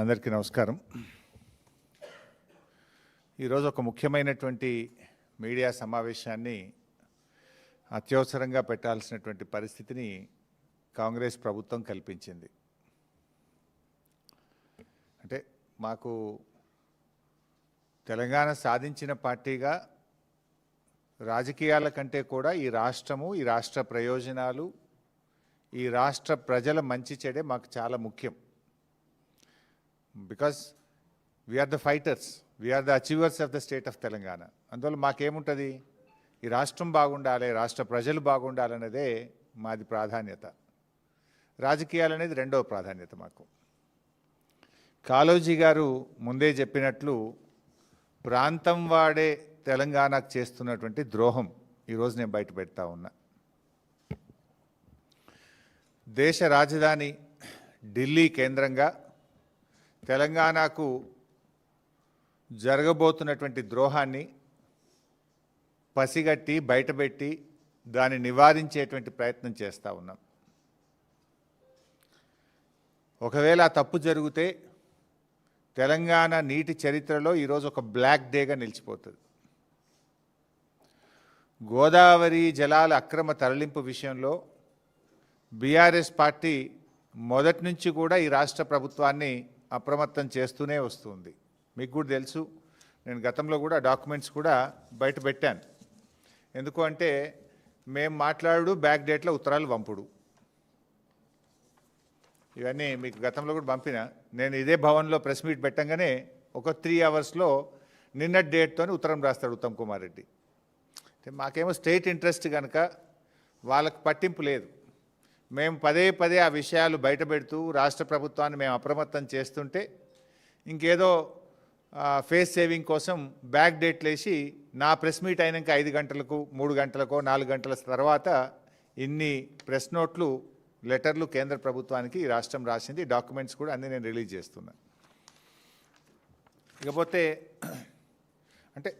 అందరికీ నమస్కారం. ఈరోజు ఒక ముఖ్యమైనటువంటి మీడియా సమావేశాన్ని అత్యవసరంగా పెట్టాల్సినటువంటి పరిస్థితిని కాంగ్రెస్ ప్రభుత్వం కల్పించింది. అంటే మాకు తెలంగాణ సాధించిన పార్టీగా రాజకీయాల కంటే కూడా ఈ రాష్ట్రము ఈ రాష్ట్ర ప్రయోజనాలు ఈ రాష్ట్ర ప్రజల మంచి చెడే మాకు చాలా ముఖ్యం. Because we are the fighters we are the achievers of the state of Telangana అందువల్ల మాకేముంటుంది? ఈ రాష్ట్రం బాగుండాలి రాష్ట్ర ప్రజలు బాగుండాలన్నదే మాది ప్రాధాన్యత. రాజకీయాలు అనేది రెండవ ప్రాధాన్యత మాకు. కాలోజీ గారు ముందే చెప్పినట్లు ప్రాంతం వాడే తెలంగాణకు చేస్తున్నటువంటి ద్రోహం ఈరోజు నేను బయట పెడతా ఉన్నా. దేశ రాజధాని ఢిల్లీ కేంద్రంగా తెలంగాణకు జరగబోతున్నటువంటి ద్రోహాన్ని పసిగట్టి బయటపెట్టి దాన్ని నివారించేటువంటి ప్రయత్నం చేస్తూ ఉన్నాం. ఒకవేళ ఆ తప్పు జరిగితే తెలంగాణ నీటి చరిత్రలో ఈరోజు ఒక బ్లాక్ డేగా నిలిచిపోతుంది. గోదావరి జలాల అక్రమ తరలింపు విషయంలో బీఆర్ఎస్ పార్టీ మొదటి నుంచి కూడా ఈ రాష్ట్ర ప్రభుత్వాన్ని అప్రమత్తం చేస్తూనే వస్తుంది. మీకు కూడా తెలుసు నేను గతంలో కూడా డాక్యుమెంట్స్ కూడా బయట పెట్టాను. ఎందుకు అంటే మేము మాట్లాడు బ్యాక్ డేట్లో ఉత్తరాలు పంపుడు. ఇవన్నీ మీకు గతంలో కూడా పంపిన. నేను ఇదే భవన్లో ప్రెస్ మీట్ పెట్టంగానే ఒక త్రీ అవర్స్లో నిన్న డేట్తో ఉత్తరం రాస్తాడు ఉత్తమ్ కుమార్ రెడ్డి. అంటే మాకేమో స్టేట్ ఇంట్రెస్ట్ కనుక వాళ్ళకి పట్టింపు లేదు. మేము పదే పదే ఆ విషయాలు బయటపెడుతూ రాష్ట్ర ప్రభుత్వాన్ని మేము అప్రమత్తం చేస్తుంటే ఇంకేదో ఫేస్ సేవింగ్ కోసం బ్యాక్ డేట్లు వేసి నా ప్రెస్ మీట్ అయినాక ఐదు గంటలకు మూడు గంటలకో నాలుగు గంటల తర్వాత ఇన్ని ప్రెస్ నోట్లు లెటర్లు కేంద్ర ప్రభుత్వానికి ఈ రాష్ట్రం రాసింది. డాక్యుమెంట్స్ కూడా అన్నీ నేను రిలీజ్ చేస్తున్నా. ఇకపోతే అంటే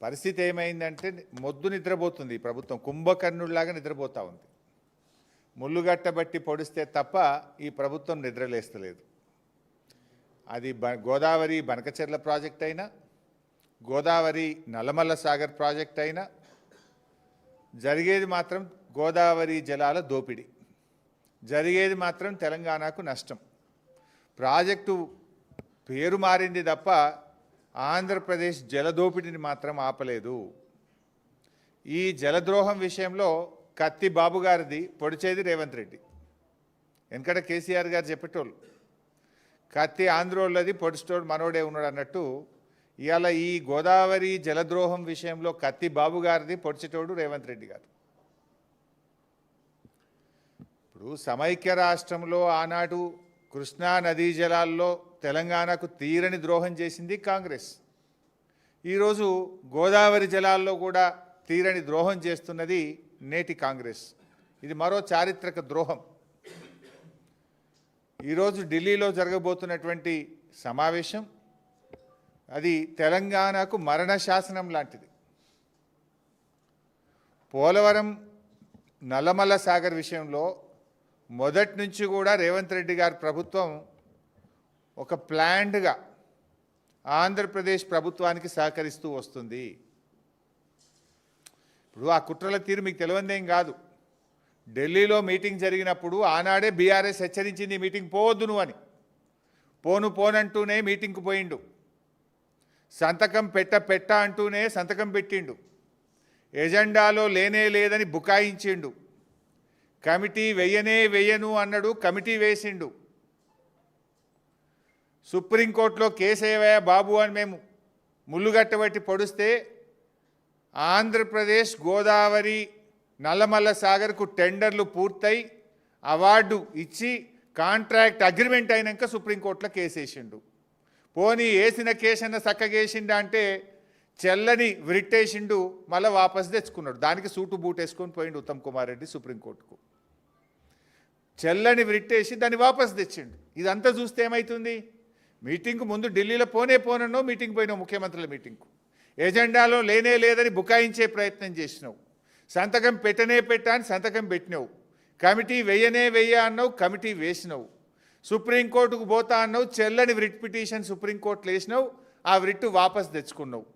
పరిస్థితి ఏమైందంటే మొద్దు నిద్రపోతుంది ప్రభుత్వం. కుంభకర్ణుడిలాగా నిద్రపోతూ ఉంది. ముళ్ళుగట్టబట్టి పొడిస్తే తప్ప ఈ ప్రభుత్వం నిద్రలేస్తలేదు. అది బ గోదావరి బనకచెర్ల ప్రాజెక్ట్ అయినా గోదావరి నల్లమల్ల సాగర్ ప్రాజెక్ట్ అయినా జరిగేది మాత్రం గోదావరి జలాల దోపిడీ. జరిగేది మాత్రం తెలంగాణకు నష్టం. ప్రాజెక్టు పేరు మారింది తప్ప ఆంధ్రప్రదేశ్ జలదోపిడిని మాత్రం ఆపలేదు. ఈ జలద్రోహం విషయంలో కత్తి బాబు గారిది పొడిచేది రేవంత్ రెడ్డి. వెనకట కేసీఆర్ గారు చెప్పేటోళ్ళు. కత్తి ఆంధ్రోళ్ళది పొడిచేటోడు మనోడే ఉన్నాడు అన్నట్టు ఇవాళ ఈ గోదావరి జలద్రోహం విషయంలో కత్తి బాబు గారిది పొడిచేటోడు రేవంత్ రెడ్డి గారు. ఇప్పుడు సమైక్య రాష్ట్రంలో ఆనాడు కృష్ణా నదీ జలాల్లో తెలంగాణకు తీరని ద్రోహం చేసింది కాంగ్రెస్. ఈరోజు గోదావరి జలాల్లో కూడా తీరని ద్రోహం చేస్తున్నది నేటి కాంగ్రెస్. ఇది మరో చారిత్రక ద్రోహం. ఈరోజు ఢిల్లీలో జరగబోతున్నటువంటి సమావేశం అది తెలంగాణకు మరణ శాసనం లాంటిది. పోలవరం నల్లమల్ల సాగర్ విషయంలో మొదటి నుంచి కూడా రేవంత్ రెడ్డి గారి ప్రభుత్వం ఒక ప్లాండ్గా ఆంధ్రప్రదేశ్ ప్రభుత్వానికి సహకరిస్తూ వస్తుంది. ఇప్పుడు ఆ కుట్రల తీరు మీకు తెలియందేం కాదు. ఢిల్లీలో మీటింగ్ జరిగినప్పుడు ఆనాడే బీఆర్ఎస్ హెచ్చరించింది మీటింగ్ పోవద్దు నువ్వు అని. పోను పోనంటూనే మీటింగ్కు పోయిండు. సంతకం పెట్ట పెట్ట అంటూనే సంతకం పెట్టిండు. ఎజెండాలో లేనే లేదని బుకాయించిండు. కమిటీ వెయ్యనే వెయ్యను అన్నాడు కమిటీ వేసిండు. సుప్రీంకోర్టులో కేసు ఏవయ్యా బాబు అని మేము ముళ్ళుగట్టబట్టి పొడిస్తే ఆంధ్రప్రదేశ్ గోదావరి నల్లమల్ల సాగర్కు టెండర్లు పూర్తయి అవార్డు ఇచ్చి కాంట్రాక్ట్ అగ్రిమెంట్ అయినాక సుప్రీంకోర్టులో కేసేసిండు. పోనీ వేసిన కేసన్న చక్కగేసిండు అంటే చెల్లని విరిట్టేసిండు మళ్ళీ వాపస్ తెచ్చుకున్నాడు. దానికి సూటు బూట్ వేసుకొని పోయిండు ఉత్తమ్ కుమార్ రెడ్డి సుప్రీంకోర్టుకు. చెల్లని విరిట్టేసి దాన్ని వాపస్ తెచ్చిండు. ఇదంతా చూస్తే ఏమవుతుంది మీటింగ్కు ముందు ఢిల్లీలో పోనే పోనన్నో మీటింగ్ పోయినావు ముఖ్యమంత్రుల మీటింగ్కు. ఎజెండాలో లేనే లేదని బుకాయించే ప్రయత్నం చేసినావు. సంతకం పెట్టనే పెట్టా అని సంతకం పెట్టినావు. కమిటీ వెయ్యనే వెయ్య అన్నావు కమిటీ వేసినావు. సుప్రీంకోర్టుకు పోతా అన్నావు చెల్లని రిట్ పిటిషన్ సుప్రీంకోర్టులో వేసినావు ఆ రిట్ వాపస్ తెచ్చుకున్నావు.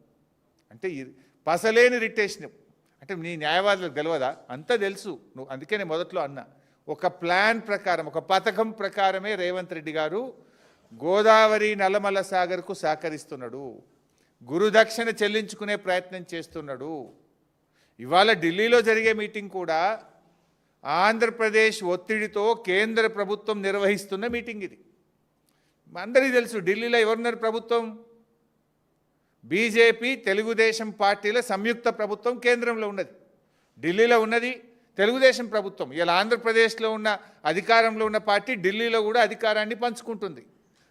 అంటే పసలేని రిట్ వేసినావు అంటే నీ న్యాయవాదులకు తెలియదా అంతా తెలుసు. నువ్వు అందుకే నేను మొదట్లో అన్నా. ఒక ప్లాన్ ప్రకారం ఒక పథకం ప్రకారమే రేవంత్ రెడ్డి గారు గోదావరి నల్లమల్ల సాగర్కు సహకరిస్తున్నాడు. గురుదక్షిణ చెల్లించుకునే ప్రయత్నం చేస్తున్నాడు. ఇవాళ ఢిల్లీలో జరిగే మీటింగ్ కూడా ఆంధ్రప్రదేశ్ ఒత్తిడితో కేంద్ర ప్రభుత్వం నిర్వహిస్తున్న మీటింగ్ ఇది. అందరికీ తెలుసు ఢిల్లీలో ఎవరున్నారు ప్రభుత్వం? బీజేపీ తెలుగుదేశం పార్టీల సంయుక్త ప్రభుత్వం కేంద్రంలో ఉన్నది. ఢిల్లీలో ఉన్నది తెలుగుదేశం ప్రభుత్వం. ఇలా ఆంధ్రప్రదేశ్లో ఉన్న అధికారంలో ఉన్న పార్టీ ఢిల్లీలో కూడా అధికారాన్ని పంచుకుంటుంది.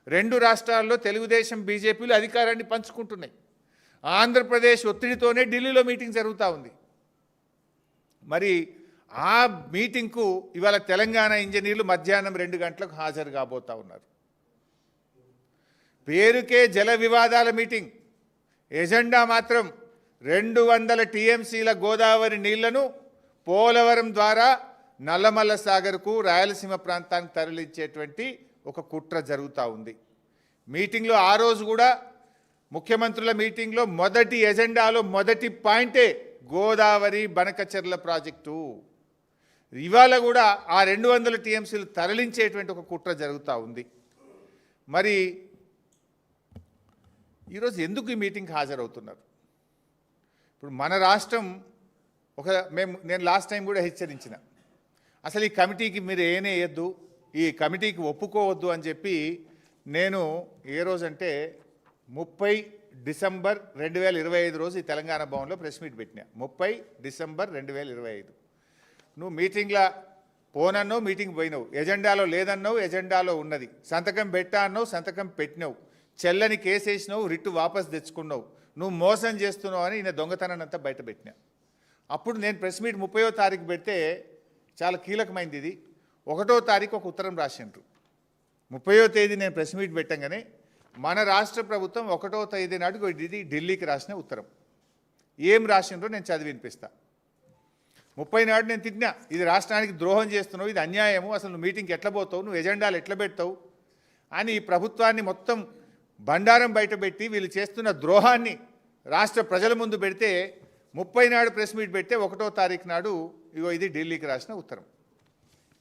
రెండు రాష్ట్రాల్లో తెలుగుదేశం బీజేపీలు అధికారాన్ని పంచుకుంటున్నాయి. ఆంధ్రప్రదేశ్ ఒత్తిడితోనే ఢిల్లీలో మీటింగ్ జరుగుతూ ఉంది. మరి ఆ మీటింగ్కు ఇవాళ తెలంగాణ ఇంజనీర్లు మధ్యాహ్నం రెండు గంటలకు హాజరు కాబోతూ ఉన్నారు. పేరుకే జల వివాదాల మీటింగ్. ఎజెండా మాత్రం రెండు వందల టీఎంసీల గోదావరి నీళ్ళను పోలవరం ద్వారా నల్లమల్ల సాగర్కు రాయలసీమ ప్రాంతానికి తరలించేటువంటి ఒక కుట్ర జరుగుతూ ఉంది. మీటింగ్లో ఆ రోజు కూడా ముఖ్యమంత్రుల మీటింగ్లో మొదటి ఎజెండాలో మొదటి పాయింటే గోదావరి బనకచెర్ల ప్రాజెక్టు. ఇవాళ కూడా ఆ రెండు వందల టీఎంసీలు తరలించేటువంటి ఒక కుట్ర జరుగుతూ ఉంది. మరి ఈరోజు ఎందుకు ఈ మీటింగ్కి హాజరవుతున్నారు? ఇప్పుడు మన రాష్ట్రం ఒక మేము నేను లాస్ట్ టైం కూడా హెచ్చరించిన. అసలు ఈ కమిటీకి మీరు ఏనే వేయద్దు? ఈ కమిటీకి ఒప్పుకోవద్దు అని చెప్పి నేను ఏ రోజంటే ముప్పై డిసెంబర్ రెండు వేల ఇరవై ఐదు రోజు ఈ తెలంగాణ భవన్లో ప్రెస్ మీట్ పెట్టినా. ముప్పై డిసెంబర్ రెండు వేల ఇరవై ఐదు. నువ్వు మీటింగ్లో పోనన్నావు మీటింగ్ పోయినావు. ఎజెండాలో లేదన్నావు ఎజెండాలో ఉన్నది. సంతకం పెట్టా అన్నావు సంతకం పెట్టినావు. చెల్లని కేసు వేసినావు రిట్టు వాపస్ తెచ్చుకున్నావు. నువ్వు మోసం చేస్తున్నావు అని ఈయన దొంగతనాన్ని అంతా బయట పెట్టినా. అప్పుడు నేను ప్రెస్ మీట్ ముప్పయో తారీఖు పెడితే చాలా కీలకమైంది ఇది. ఒకటో తారీఖు ఒక ఉత్తరం రాసిండ్రు. ముప్పయో తేదీ నేను ప్రెస్ మీట్ పెట్టంగానే మన రాష్ట్ర ప్రభుత్వం ఒకటో తేదీ నాటికి ఇది ఢిల్లీకి రాసిన ఉత్తరం. ఏం రాసిండ్రో నేను చదివి వినిపిస్తా. ముప్పై నాడు నేను తిట్టినా ఇది రాష్ట్రానికి ద్రోహం చేస్తున్నావు ఇది అన్యాయము అసలు నువ్వు మీటింగ్కి ఎట్లా పోతావు నువ్వు ఎజెండాలు ఎట్లా పెడతావు అని ఈ ప్రభుత్వాన్ని మొత్తం బండారం బయటపెట్టి వీళ్ళు చేస్తున్న ద్రోహాన్ని రాష్ట్ర ప్రజల ముందు పెడితే ముప్పై నాడు ప్రెస్ మీట్ పెడితే ఒకటో తారీఖు నాడు ఇగో ఇది ఢిల్లీకి రాసిన ఉత్తరం.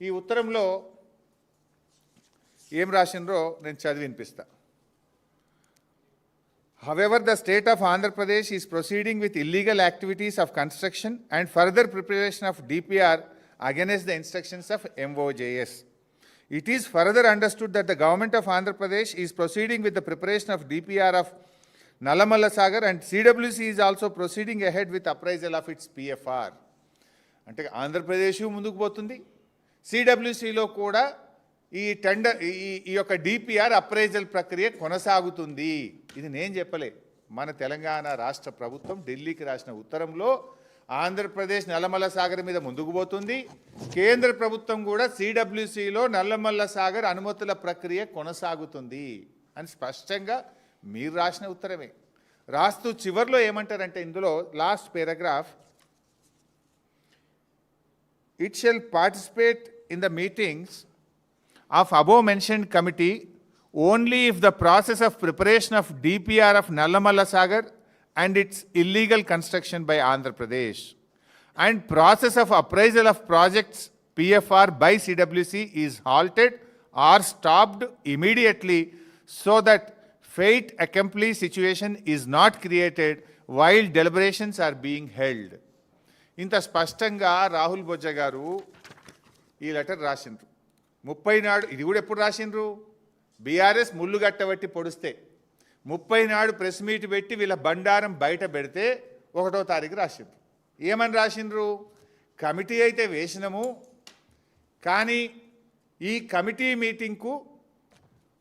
ఈ ఉత్తరంలో ఏం రాసిండ్రో నేను చదివి వినిపిస్తాను However, the state of Andhra Pradesh is proceeding with illegal activities of construction and further preparation of DPR against the instructions of MOJS. It is further understood that the government of Andhra Pradesh is proceeding with the preparation of DPR of Nalamala Sagar and CWC is also proceeding ahead with appraisal of its PFR. అంటే ఆంధ్రప్రదేశ్ ముందుకు పోతుంది సిడబ్ల్యూసిలో కూడా ఈ tender ఈ ఈ యొక్క DPR appraisal ప్రక్రియ కొనసాగుతుంది. ఇది నేను చెప్పలే. మన తెలంగాణ రాష్ట్ర ప్రభుత్వం ఢిల్లీకి రాసిన ఉత్తరంలో ఆంధ్రప్రదేశ్ నల్లమల్ల సాగర్ మీద ముందుకు పోతుంది. కేంద్ర ప్రభుత్వం కూడా సిడబ్ల్యూసిలో నల్లమల్ల సాగర్ అనుమతుల ప్రక్రియ కొనసాగుతుంది అని స్పష్టంగా మీరు రాసిన ఉత్తరమే. రాస్తూ చివర్లో ఏమంటారంటే ఇందులో last paragraph it shall participate in the meetings of above mentioned committee only if the process of preparation of DPR of Nallamalla Sagar and its illegal construction by Andhra Pradesh and process of appraisal of projects PFR by CWC is halted or stopped immediately so that fate accompli situation is not created while deliberations are being held. ఇంత స్పష్టంగా రాహుల్ బొజ్జ గారు ఈ letter రాసిండ్రు ముప్పై నాడు ఇది కూడా ఎప్పుడు రాసిండ్రు? BRS ముళ్ళు గట్టబట్టి పొడిస్తే. ముప్పై నాడు ప్రెస్ మీట్ పెట్టి వీళ్ళ బండారం బయట పెడితే ఒకటో తారీఖు రాసిండ్రు. ఏమని రాసిండ్రు? కమిటీ అయితే వేసినాము కానీ ఈ కమిటీ మీటింగ్కు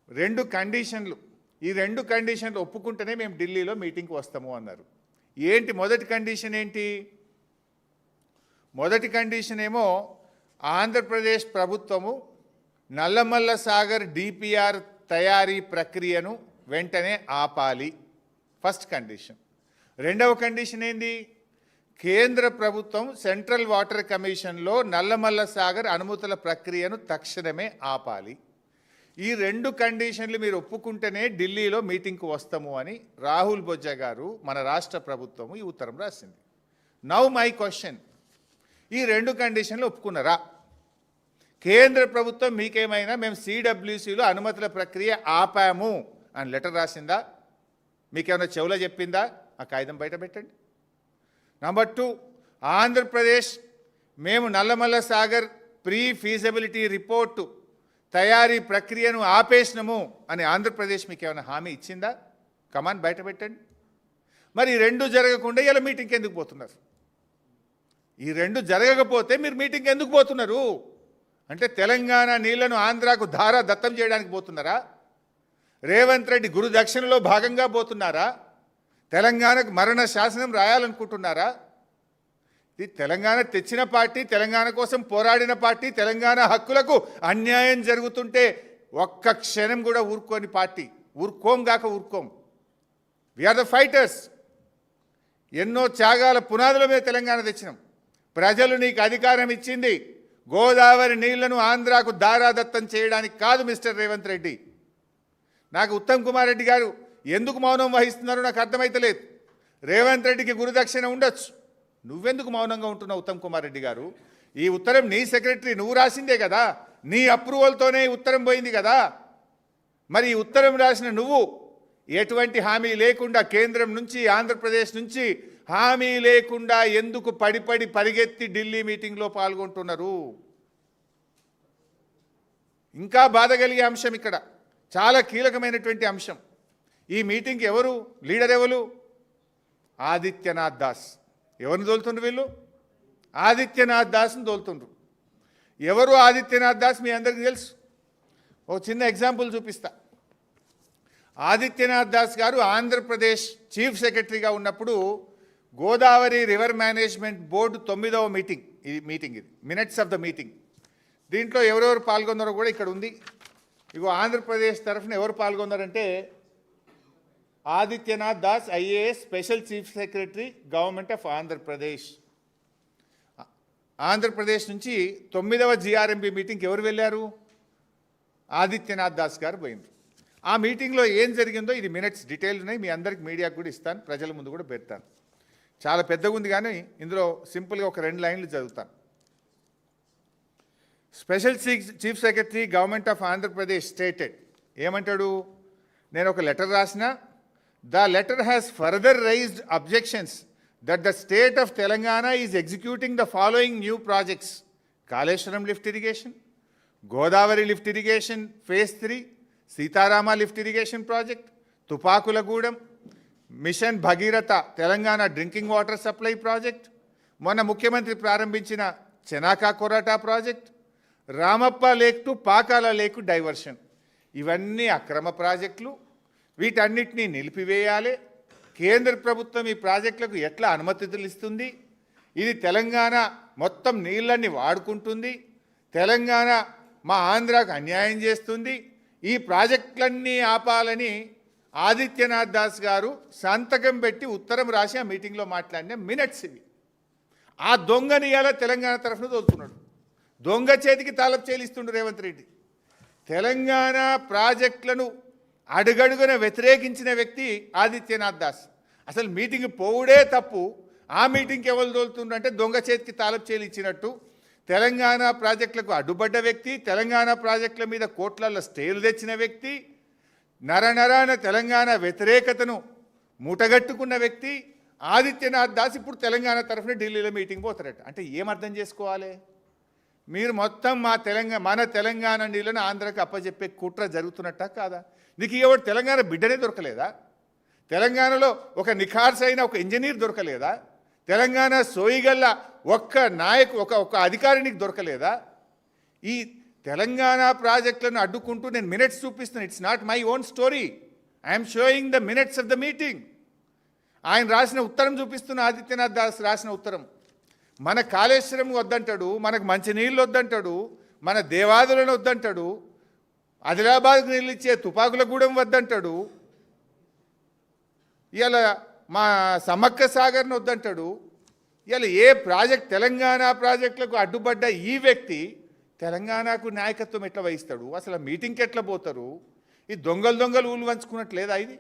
రెండు కండిషన్లు. ఈ రెండు కండిషన్లు ఒప్పుకుంటేనే మేము ఢిల్లీలో మీటింగ్కి వస్తాము అన్నారు. ఏంటి మొదటి కండిషన్ ఏంటి? మొదటి కండిషన్ ఏమో ఆంధ్రప్రదేశ్ ప్రభుత్వము నల్లమల్ల సాగర్ డిపిఆర్ తయారీ ప్రక్రియను వెంటనే ఆపాలి. First condition. రెండవ కండిషన్ ఏంది? కేంద్ర ప్రభుత్వం సెంట్రల్ వాటర్ కమిషన్లో నల్లమల్ల సాగర్ అనుమతుల ప్రక్రియను తక్షణమే ఆపాలి. ఈ రెండు కండిషన్లు మీరు ఒప్పుకుంటేనే ఢిల్లీలో మీటింగ్కు వస్తాము అని రాహుల్ బొజ్జ గారు మన రాష్ట్ర ప్రభుత్వము ఈ ఉత్తరం రాసింది. Now my question. ఈ రెండు కండిషన్లు ఒప్పుకున్నారా? కేంద్ర ప్రభుత్వం మీకేమైనా మేము సిడబ్ల్యూసీలో అనుమతుల ప్రక్రియ ఆపాము అని లెటర్ రాసిందా? మీకేమైనా చెవులో చెప్పిందా? ఆ కాగితం బయట పెట్టండి. నంబర్ టూ ఆంధ్రప్రదేశ్ మేము Nallamala Sagar pre feasibility report తయారీ ప్రక్రియను ఆపేసినము అని ఆంధ్రప్రదేశ్ మీకు ఏమైనా హామీ ఇచ్చిందా? కమాన్ బయట పెట్టండి. మరి ఈ రెండు జరగకుండా ఇలా మీటింగ్కి ఎందుకు పోతున్నారు? ఈ రెండు జరగకపోతే మీరు మీటింగ్కి ఎందుకు పోతున్నారు? అంటే తెలంగాణ నీళ్ళను ఆంధ్రాకు ధార దత్తం చేయడానికి పోతున్నారా? రేవంత్ రెడ్డి గురు దక్షిణలో భాగంగా పోతున్నారా? తెలంగాణకు మరణ శాసనం రాయాలనుకుంటున్నారా? ఇది తెలంగాణ తెచ్చిన పార్టీ తెలంగాణ కోసం పోరాడిన పార్టీ తెలంగాణ హక్కులకు అన్యాయం జరుగుతుంటే ఒక్క క్షణం కూడా ఊరుకోని పార్టీ. ఊరుకోం గాక ఊరుకోం. వీఆర్ ద ఫైటర్స్ ఎన్నో త్యాగాల పునాదుల మీద తెలంగాణ తెచ్చినాం. ప్రజలు నీకు అధికారం ఇచ్చింది. గోదావరి నీళ్ళను ఆంధ్రాకు దారాదత్తం చేయడానికి కాదు మిస్టర్ రేవంత్ రెడ్డి. నాకు ఉత్తమ్ కుమార్ రెడ్డి గారు ఎందుకు మౌనం వహిస్తున్నారో నాకు అర్థమైతలేదు రేవంత్ రెడ్డికి గురుదక్షిణ ఉండొచ్చు. నువ్వెందుకు మౌనంగా ఉంటున్నావు ఉత్తమ్ కుమార్ రెడ్డి గారు? ఈ ఉత్తరం నీ సెక్రటరీ నువ్వు రాసిందే కదా? నీ అప్రూవల్తోనే ఉత్తరం పోయింది కదా? మరి ఈ ఉత్తరం రాసిన నువ్వు ఎటువంటి హామీ లేకుండా కేంద్రం నుంచి ఆంధ్రప్రదేశ్ నుంచి హామీ లేకుండా ఎందుకు పడిపడి పరిగెత్తి ఢిల్లీ మీటింగ్లో పాల్గొంటున్నారు? ఇంకా బాధ కలిగే అంశం ఇక్కడ. చాలా కీలకమైనటువంటి అంశం. ఈ మీటింగ్కి ఎవరు? లీడర్ ఎవరు? ఆదిత్యనాథ్ దాస్. ఎవరిని తోలుతుండ్రు వీళ్ళు? ఆదిత్యనాథ్ దాస్ని తోలుతుండ్రు. ఎవరు ఆదిత్యనాథ్ దాస్? మీ అందరికీ తెలుసు. ఒక చిన్న ఎగ్జాంపుల్ చూపిస్తా. ఆదిత్యనాథ్ దాస్ గారు ఆంధ్రప్రదేశ్ చీఫ్ సెక్రటరీగా ఉన్నప్పుడు గోదావరి రివర్ మేనేజ్మెంట్ బోర్డు తొమ్మిదవ మీటింగ్ ఇది మీటింగ్ ఇది మినిట్స్ ఆఫ్ ద మీటింగ్. దీంట్లో ఎవరెవరు పాల్గొన్నారో కూడా ఇక్కడ ఉంది. ఇగో ఆంధ్రప్రదేశ్ తరఫున ఎవరు పాల్గొన్నారంటే Adityanath Das IAS special chief secretary government of Andhra Pradesh. Andhra Pradesh నుంచి తొమ్మిదవ జిఆర్ఎంపీ మీటింగ్కి ఎవరు వెళ్ళారు? ఆదిత్యనాథ్ దాస్ గారు పోయింది ఆ మీటింగ్లో ఏం జరిగిందో ఇది మినిట్స్ డీటెయిల్ ఉన్నాయి మీ అందరికి మీడియాకు కూడా ఇస్తాను ప్రజల ముందు కూడా పెడతాను. చాలా పెద్దగా ఉంది కానీ ఇందులో సింపుల్గా ఒక రెండు లైన్లు చదువుతాను. Special chief secretary government of Andhra Pradesh stated. ఏమంటాడు? నేను ఒక లెటర్ రాసిన the letter has further raised objections that the state of Telangana is executing the following new projects. Kaleshwaram lift irrigation Godavari lift irrigation phase three Seetharama lift irrigation project Tupakulagudem mission Bhagiratha Telangana drinking water supply project మొన్న ముఖ్యమంత్రి ప్రారంభించిన Chanaka Korata project Ramappa lake to Pakala lake diversion. ఇవన్నీ అక్రమ ప్రాజెక్టులు. వీటన్నిటినీ నిలిపివేయాలి. కేంద్ర ప్రభుత్వం ఈ ప్రాజెక్టులకు ఎట్లా అనుమతులు ఇస్తుంది? ఇది తెలంగాణ మొత్తం నీళ్ళన్ని వాడుకుంటుంది. తెలంగాణ మా ఆంధ్రాకు అన్యాయం చేస్తుంది. ఈ ప్రాజెక్టులన్నీ ఆపాలని ఆదిత్యనాథ్ దాస్ గారు సంతకం పెట్టి ఉత్తరం రాసి ఆ మీటింగ్లో మాట్లాడిన మినిట్స్ ఇవి. ఆ దొంగని ఇలా తెలంగాణ తరఫున తోలుతున్నాడు. దొంగ చేతికి తాళపు చేలిస్తుండు రేవంత్ రెడ్డి. తెలంగాణ ప్రాజెక్టులను అడుగడుగున వ్యతిరేకించిన వ్యక్తి ఆదిత్యనాథ్ దాస్. అసలు మీటింగ్ పోవుడే తప్పు. ఆ మీటింగ్కి ఎవరు తోలుతుండ్రు అంటే దొంగ చేతికి తాలపు చేలు ఇచ్చినట్టు. తెలంగాణ ప్రాజెక్టులకు అడ్డుపడ్డ వ్యక్తి తెలంగాణ ప్రాజెక్టుల మీద కోట్లలో స్టేలు తెచ్చిన వ్యక్తి నరనరాన తెలంగాణ వ్యతిరేకతను మూటగట్టుకున్న వ్యక్తి ఆదిత్యనాథ్ దాస్ ఇప్పుడు తెలంగాణ తరఫున ఢిల్లీలో మీటింగ్ పోతారట. అంటే ఏం అర్థం చేసుకోవాలి? మీరు మొత్తం మా తెలంగాణ మన తెలంగాణ నీళ్ళను ఆంధ్రాకి అప్పచెప్పే కుట్ర జరుగుతున్నట్ట కాదా? నీకు ఎవడు తెలంగాణ బిడ్డనే దొరకలేదా? తెలంగాణలో ఒక నిఖార్స్ అయిన ఒక ఇంజనీర్ దొరకలేదా? తెలంగాణ సోయిగల్ల ఒక్క నాయకు ఒక ఒక అధికారి నీకు దొరకలేదా? ఈ తెలంగాణ ప్రాజెక్టులను అడ్డుకుంటూ నేను మినిట్స్ చూపిస్తున్నాను. It's not my own story I'm showing the minutes of the meeting ఆయన రాసిన ఉత్తరం చూపిస్తున్న ఆదిత్యనాథ్ దాస్ రాసిన ఉత్తరం. మన కాళేశ్వరం వద్దంటాడు మనకు మంచి నీళ్ళు వద్దంటాడు మన దేవాదులను వద్దంటాడు ఆదిలాబాద్కు నీళ్ళు ఇచ్చే తుపాకులగూడెం వద్దంటాడు ఇలా మా సమ్మక్క సాగర్ను వద్దంటాడు ఇలా ఏ ప్రాజెక్ట్ తెలంగాణ ప్రాజెక్టులకు అడ్డుపడ్డ ఈ వ్యక్తి తెలంగాణకు నాయకత్వం ఎట్లా వహిస్తాడు? అసలు మీటింగ్కి ఎట్లా పోతారు? ఈ దొంగలు దొంగలు ఊళ్ళు వంచుకున్నట్లేదా ఇది?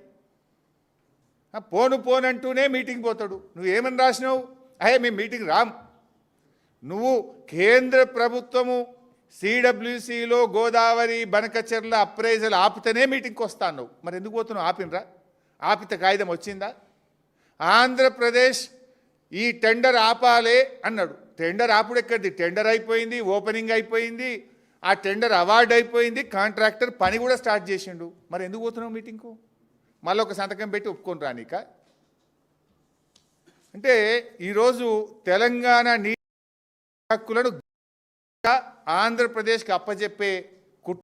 పోను పోనంటూనే మీటింగ్ పోతాడు. నువ్వు ఏమని రాసినావు? అయ్యే మేము మీటింగ్ రాం నువ్వు కేంద్ర ప్రభుత్వము సిడబ్ల్యూసిలో గోదావరి బనకచెర్ల అప్రైజల్ ఆపితేనే మీటింగ్కి వస్తాను మరి ఎందుకు పోతున్నావు? ఆపినరా? ఆపిత కాగితం వచ్చిందా? ఆంధ్రప్రదేశ్ ఈ టెండర్ ఆపాలే అన్నాడు. టెండర్ అప్పుడు ఎక్కడిది? టెండర్ అయిపోయింది ఓపెనింగ్ అయిపోయింది ఆ టెండర్ అవార్డు అయిపోయింది కాంట్రాక్టర్ పని కూడా స్టార్ట్ చేసిండు. మరి ఎందుకు పోతున్నావు మీటింగ్కు? మళ్ళీ ఒక సంతకం పెట్టి ఒప్పుకొని రానిక అంటే ఈరోజు తెలంగాణ నీ హక్కులను ఆంధ్రప్రదేశ్కి అప్పజెప్పే